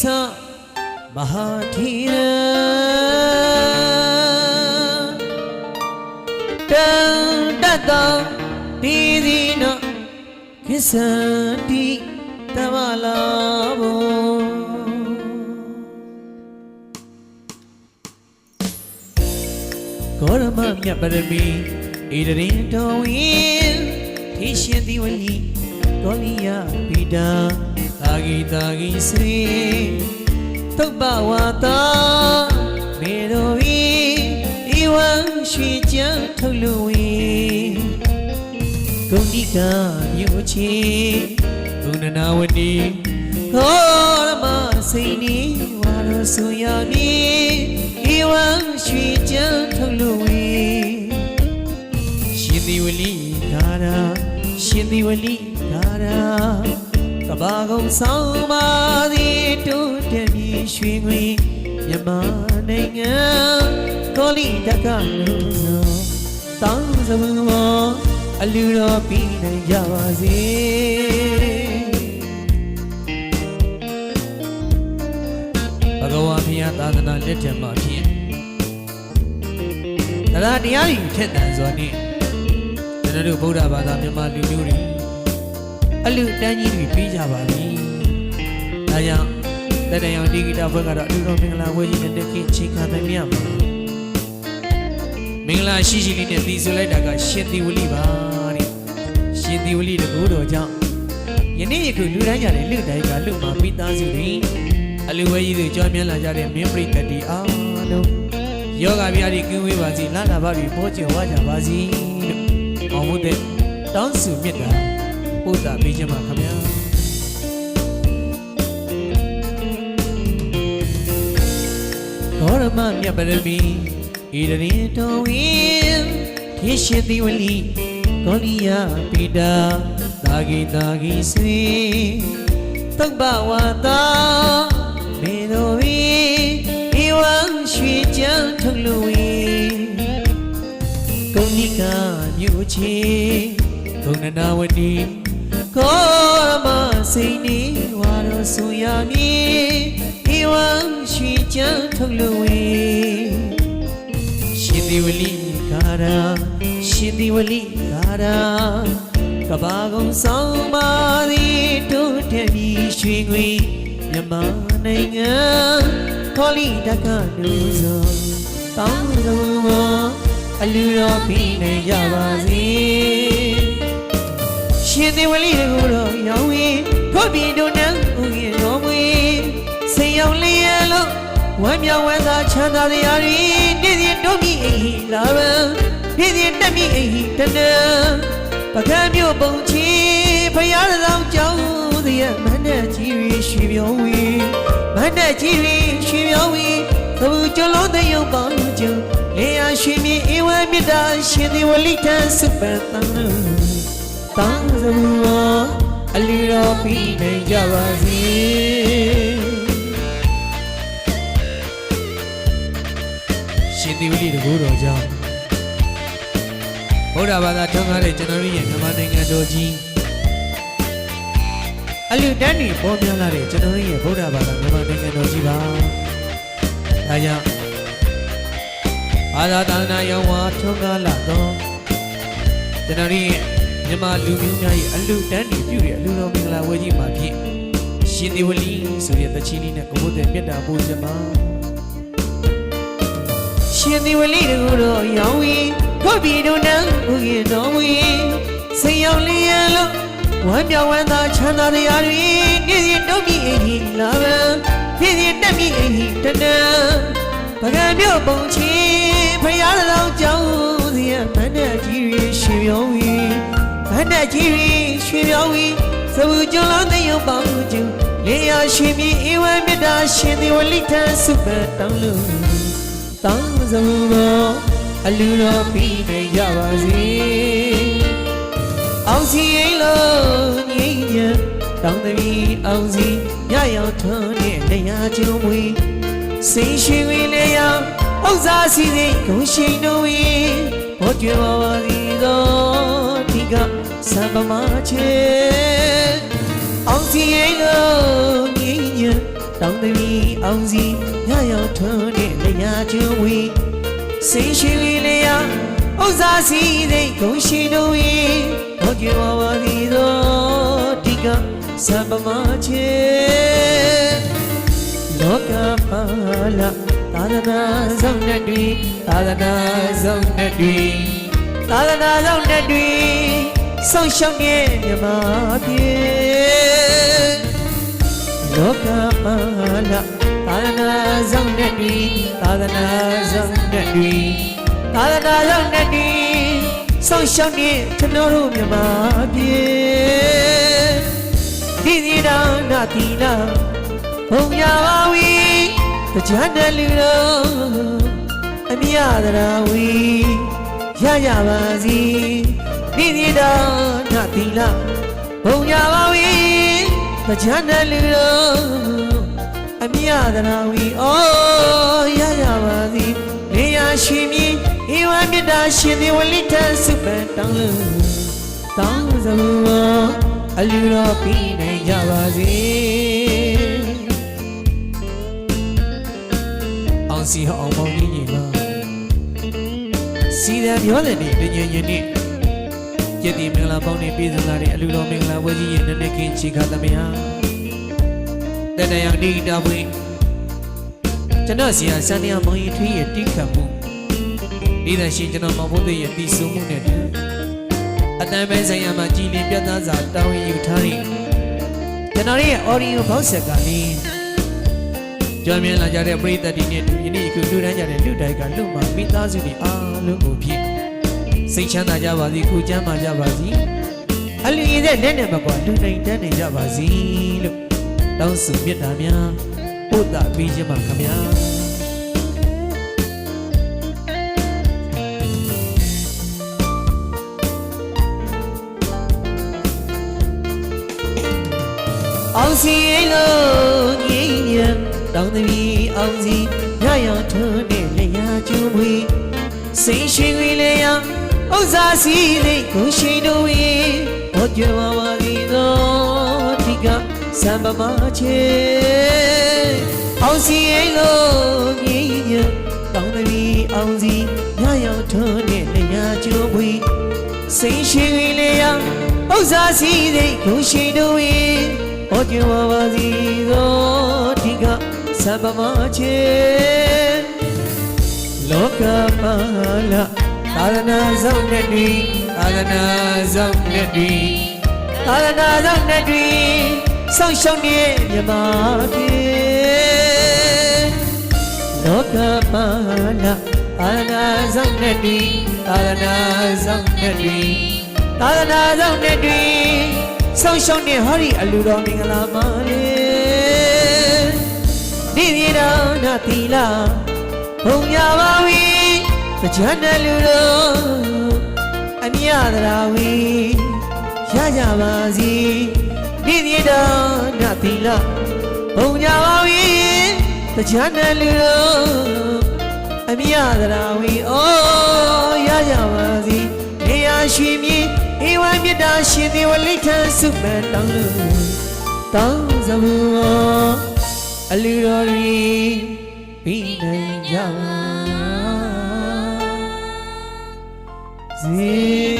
မဟာထီရတန်တတ်တော်ဒီဒီနောကိစ္စတိတမလာဘောကောရမမြတ်ပရမီဣဒရင်တော်ဝင်းထိရှင်ဒီဝလီကောလီယပိတာ အာဂီတာဂီစရီတုပ္ပဝါတာမေတော်ဝီဤဝံရွှေချမ်းထုတ်လူဝီဂုဏိကမြို့ချီဂုဏနာဝတီခောရမစိန်နီဝါရဆူယာနီဤဝံရွှေချမ်းထုတ်လူဝီရှင်သီဝလိဒါရာရှင်သီဝလိဒါရာ ကဘာကုံဆောင်ပါသည်တိုးတက်ပြီးရွှေငွေမြန်မာနိုင်ငံကောလီတက္ကလူသောတောင်းစမမောအလူတော်ပြီးနိုင်ကြပါစေဘဂဝါဘုရားသာသနာလက်ထက်မှာဖြင့်တရားတရားတွေထက်သန်စွာနဲ့ကျွန်တော်တို့ဗုဒ္ဓဘာသာမြန်မာလူမျိုးတွေ အလူတန်းကြီးတွေပြီးကြပါလိ။ဒါကြောင့်တတန်ရောင်ဒီဂီတာဘွဲကတော့အလူတော်မင်္ဂလာဝဲကြီးနဲ့တက်ခင်ချိန်ခါတိုင်းမြတ်မှာမင်္ဂလာရှိရှိလေးနဲ့တည်ဆိုလိုက်တာကရှင်သီဝလိပါတဲ့။ရှင်သီဝလိတကူတော်ကြောင့်ယနေ့ယခုလူတိုင်းကြတဲ့လူတိုင်းကလူမှာမိသားစုတွေအလူဝဲကြီးတွေကြောင်းမြန်းလာကြတဲ့မင်းပရိသတ်တွေအားလုံးယောဂဗျာဒီကင်းဝေးပါစီလာနာပါပြီးပေါ်ကျင်ဝါကြပါစီလို့အောင်ဖို့တဲ့တောင်းစုမြတ်တာ ပို့တာပေးခြင်းပါခင်ဗျာဂေါရမမြတ်ပရမီဣဒရင်တော်ဝင်းထေရှိတိဝလီဂေါလိယပိတာသာဂိတာဂိဆွေတုပ္ပဝါတာမေတော်ဝီဧဝံရွှေချမ်းထုတ်လူဝီကုဏိကမြို့ချေဂုဏနာဝတီ ကောရမစိန်နီဝါရဆူယာနီဤဝံရွှေချမ်းထုတ်လူဝေရှင်ဒီဝလိကာရာရှင်ဒီဝလိကာရာကဘာကုံဆောင်ပါသည်တို့တဲ့ပြီးရွှေငွေမြန်မာနိုင်ငံခေါလီတက္ကလူစောတောင်းဆုံးမအလူတော်ပြီးနိုင်ကြပါစေ ရှင်သေဝလိကိုတော့ရောင်းရင်ထွက်ပြီးတို့နန်းဥယျာဉ်တော်မူစိန်ရောင်လျက်လို့ဝမ်းမြောက်ဝမ်းသာချမ်းသာတရားတွေနေ့စဉ်တို့မိအိမ်လာပံနေ့စဉ်တက်မိအိမ်တနံပကံမြို့ပုံချီဖရာတော်ကြောင်းတဲ့မန္တကြီးရီရွှေပြောင်းဝီမန္တကြီးရီရွှေပြောင်းဝီသဘူကျလုံးတဲ့ရုပ်ပေါင်းကျုံလေယာရှင်မြေဧဝမေတ္တာရှင်ဒီဝလိတံစုပတံ တံဇမူဝအလီတော်ပြီးနိုင်ကြပါစေရှင်ဒီဝလိတကူတော်ကြောင့်ဗုဒ္ဓဘာသာထွန်းကားတဲ့ကျွန်တော်တို့ရဲ့မြန်မာနိုင်ငံတော်ကြီးအလူတန်းတွေပေါ်ပြလာတဲ့ကျွန်တော်တို့ရဲ့ဗုဒ္ဓဘာသာမြန်မာနိုင်ငံတော်ကြီးပါဒါကြောင့်အာသာတနာယောဝါထုံးကားလာတော့ကျွန်တော်တို့ရဲ့ မြန်မာလူမျိုးများရဲ့အလူတန်းတွေပြုတဲ့အလူတော်မင်္ဂလာဝဲကြီးမှာဖြစ်ရှင်ဒီဝလီဆိုတဲ့တချီလေးနဲ့ကိုဘုဒ္ဓမြတ်တာပို့ကြမှာရှင်ဒီဝလီတို့တော့ရောင်းရင်ခွတ်ပြီးတို့နန်းဥယျာဉ်တော်မူစိန်ရောက်လျက်လို့ဝမ်းမြောက်ဝမ်းသာချမ်းသာတရားတွေနေ့စဉ်တို့မိအိမ်လာပံနေ့စဉ်တက်မိအိမ်တနံပကံမြို့ပုံချီဖရာတော်ကြောင်းစီရမန္တကြီးရီရွှေပြောင်းဝီမ န္တကြီးရီရွှေပြောင်းဝီသဘူကျွန်းလုံးသိယုံပေါင်းကျူလေယာရွှေမြေဧဝမေတ္တာရှင်ဒီဝလိထံစုပတောင်းလို့တောင်းစမူသောအလူတော်ပြီးနိုင်ကြပါစေအောင်စီအိမ်လုံးငြိမ်းချမ်းတောင်းသမီးအောင်စီရရောက်ထွန်းတဲ့တရားကျုံးဝေးစိန်ရှိဝေလေယံဥစ္စာစီစဉ်ဂုံရှိန်တို့ဝေဘောကျွယ်ပါပါစီသောဒီ ကသံပမာချေအောင်စီရင်လုံးငင်းညံတောင်းသမီးအောင်စီညရောက်ထွန်းတဲ့လျာကျွဝေးစိတ်ရှိဝီလျာဥစ္စာစီသိဂုံရှိတို့ဝေးဟောကြွားပါသည်သောဒီကစံပမာချေလောကပါလာသာသနာဆောင်နဲ့တွင်သာသနာဆောင်နဲ့တွင် သာသနာဆောင်နဲ့တွင်ဆုံးရှုံးရဲ့မြမပြေလောကပါလာသာသနာဆောင်နဲ့တွင်သာသနာဆောင်နဲ့တွင်သာသနာဆောင်နဲ့တွင်ဆုံးရှုံးရဲ့ကျွန်တော်တို့မြမပြေဒီဒီနာနာတီနာဘုံရပါဝီတရားနဲ့လူတော်အမြရတာဝီ ရရပါစီဒီဒီနာနာတီနာဘုံရပါဝီတရားနဲ့လူတော်အမြရတာဝီဩရရပါစီနေရရှိမည်ဧဝံမြတ်တာရှင်ဒီဝလိထစုပန်တောင်းလို့တောင်းစမူအလူတော်ပြီးနိုင်ကြပါစေအောင်စီဟောင်းမောင်းကြီးညီမ စီတယ်ပြောတယ်နေတညင်ညင်နေယတိမင်္ဂလာပေါင်းနေပြည်စုံလာတဲ့အလူတော်မင်္ဂလာဝဲကြီးရဲ့နည်းနည်းကင်းချီခါသမယတတယံဒီတာပွေကျွန်တော်ဆရာစန္ဒယာမောင်ရင်ထွေးရဲ့တိခတ်မှုဒီသရှင်ကျွန်တော်မောင်ဖို့ရဲ့တည်ဆုံမှုနဲ့တူအတန်ပဲဆိုင်ရာမှာကြည်လင်ပြတ်သားစွာတောင်းယူထားတဲ့ကျွန်တော်ရဲ့ audio box ဆက်ကလေး ကြွမြင်လာကြတဲ့ပရိသတ်တွေနဲ့ယနေ့အခုလူတန်းကြတဲ့လူတိုက်ကလူမှမိသားစုတွေအားလုံးကိုဖြစ်စိတ်ချမ်းသာကြပါစေခုချမ်းသာကြပါစေအလူရည်တဲ့လက်နဲ့မကွာလူနိုင်တန်းနေကြပါစေလို့တောင်းဆိုမြတ်တာများပို့တာပေးခြင်းပါခင်ဗျာအောင်စီလုံးငင်းညံ တောင်းသမီးအောင်စီရရထွန်းတဲ့လျာကျူးမွေစိတ်ရှိဝေလျာဥစ္စာစီသိကိုရှိတို့ဝေဘောကြွယ်ပါပါသည်သောဒီကစံပမာချေအောင်စီလုံးငင်းညံတောင်းသမီးအောင်စီရရထွန်းတဲ့လျာကျူးမွေစိတ်ရှိဝေလျာဥစ္စာစီသိကိုရှိတို့ဝေဟောကြွားပါစီသောဒီက သဗ္ဗမချေလောကပါလာသာသနာဆောင်နဲ့တွင်သာသနာဆောင်နဲ့တွင်သာသနာဆောင်နဲ့တွင်ဆောင်းရှောင်းနေမြမပြေလောကပါလာသာသနာဆောင်နဲ့တွင်သာသနာဆောင်နဲ့တွင်သာသနာဆောင်နဲ့တွင်ဆောင်းရှောင်းနေဟောဒီအလူတော်မင်္ဂလာပါလေ ဒီဒီတော်နာတီလာဘုံရပါဝီကြမ်းတဲ့လူတော်အမြသရာဝီရကြပါစီဒီဒီတော်နာတီလာဘုံရပါဝီကြမ်းတဲ့လူတော်အမြသရာဝီဩရကြပါစီနေရရှိမည်ဧဝံမြတ်တာရှင်ဒီဝလိထံစုပန်တောင်းလို့တောင်းစမူ အလူတော်ရီပြီးနိုင်ကြပါစေ